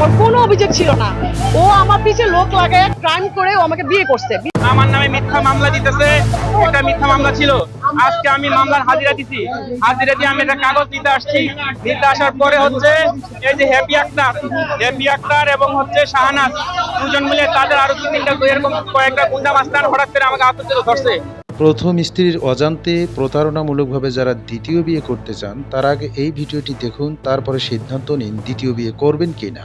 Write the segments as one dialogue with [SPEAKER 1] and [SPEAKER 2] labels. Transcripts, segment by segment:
[SPEAKER 1] আমার কোনো অভিযোগ ছিল না। ও আমার পিছে লোক লাগায় ক্রাইম করে ও আমাকে বিয়ে করছে।
[SPEAKER 2] আমার নামে মিথ্যা মামলা দিতেছে একটা মিথ্যা মামলা ছিল। আজকে আমি মামলার হাজিরা দিছি। হাজিরা দিয়ে আমি একটা কাগজ দিতে আসছি। দিতে আসার পরে হচ্ছে এই যে হ্যাপি আক্তার হ্যাপি আক্তার এবং হচ্ছে শাহানাজ দুজন মিলে তাদের আরও দু তিনটা এরকম কয়েকটা গুন্ডা মাস্তান হঠাৎ করে আমাকে আত্মহত্যা ধরছে।
[SPEAKER 3] প্রথম স্ত্রীর অজান্তে প্রতারণামূলকভাবে যারা দ্বিতীয় বিয়ে করতে চান তার আগে এই ভিডিওটি দেখুন তারপরে সিদ্ধান্ত নিন দ্বিতীয় বিয়ে করবেন কিনা।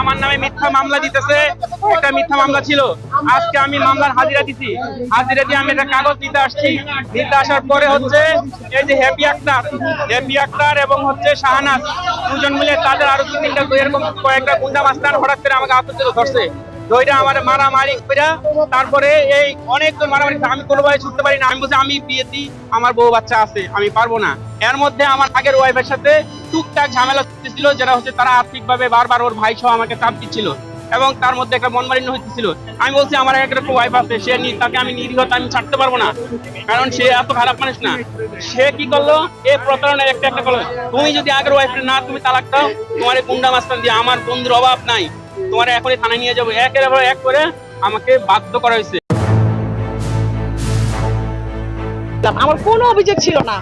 [SPEAKER 2] আমার নামে মিথ্যা মামলা দিতেছে, একটা মিথ্যা মামলা ছিল। আজকে আমি মামলার হাজিরা দিছি। হাজিরা দিয়ে আমি একটা কাগজ দিতে আসছি। দিতে আসার পরে হচ্ছে এই যে হ্যাপি আক্তার হ্যাপি আক্তার এবং হচ্ছে শাহানাজ, দুজন মিলে তাদের আরও দু তিনটা এরকম কয়েকটা গুন্ডা হঠাৎ করে আমাকে আত্মহত্যা ধরছে। দইটা আমার মারামারি কইরা তারপরে এই অনেকজন মারামারি আমি কোনোভাবে ছুটতে পারি না। আমি বলছি, আমি বিয়ে দিই, আমার বউ বাচ্চা আছে, আমি পারব না। এর মধ্যে আমার আগের ওয়াইফের সাথে টুকটাক ঝামেলা ছিল যেটা হচ্ছে তারা আর্থিকভাবে বারবার ওর ভাই সহ আমাকে চাপ দিচ্ছিল এবং তার মধ্যে একটা মনমালিন্য আমি বলছি, আমার একটা ওয়াইফ আছে, সে তাকে আমি নিরীহতা আমি ছাড়তে পারব না। কারণ সে এত খারাপ মানুষ না। সে কি করল? এ প্রতারণার একটা একটা করল। তুমি যদি আগের ওয়াইফ না, তুমি তালাক দাও, তোমার গুন্ডা মাস্তান দিয়ে আমার বন্ধুর অভাব নাই। তোমার এখনই থানায় নিয়ে যাব। একের পর এক করে আমাকে বাধ্য করা হয়েছে।
[SPEAKER 1] আমার কোনো অভিযোগ ছিল না।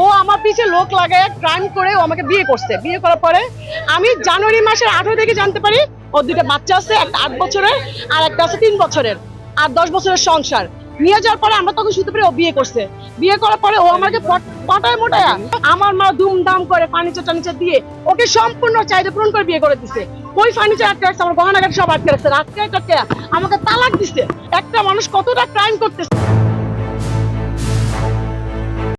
[SPEAKER 1] ও আমার পিছে লোক লাগায় ক্রাইম করে ও আমাকে বিয়ে করছে। বিয়ে করার পরে আমি জানুয়ারি মাসের আঠারো থেকে জানতে পারি, ওর দুইটা বাচ্চা আছে, একটা আট বছরের আর একটা আছে তিন বছরের, আর দশ বছরের সংসার। নিয়ে যাওয়ার পরে আমরা তখন শুনতে পারি ও বিয়ে করছে। বিয়ে করার পরে ও আমাকে পট- পটায় মোটায় আমার মা ধুমধাম করে ফার্নিচার টার্নিচার দিয়ে ওকে সম্পূর্ণ চাহিদা পূরণ করে বিয়ে করে দিছে। ওই ফার্নিচার আটকে রাখছে? আমার গহনাঘাট সব আটকে রাখছে। আটকে আটকে আমাকে তালাক দিছে। একটা মানুষ কতটা ক্রাইম করতেছে।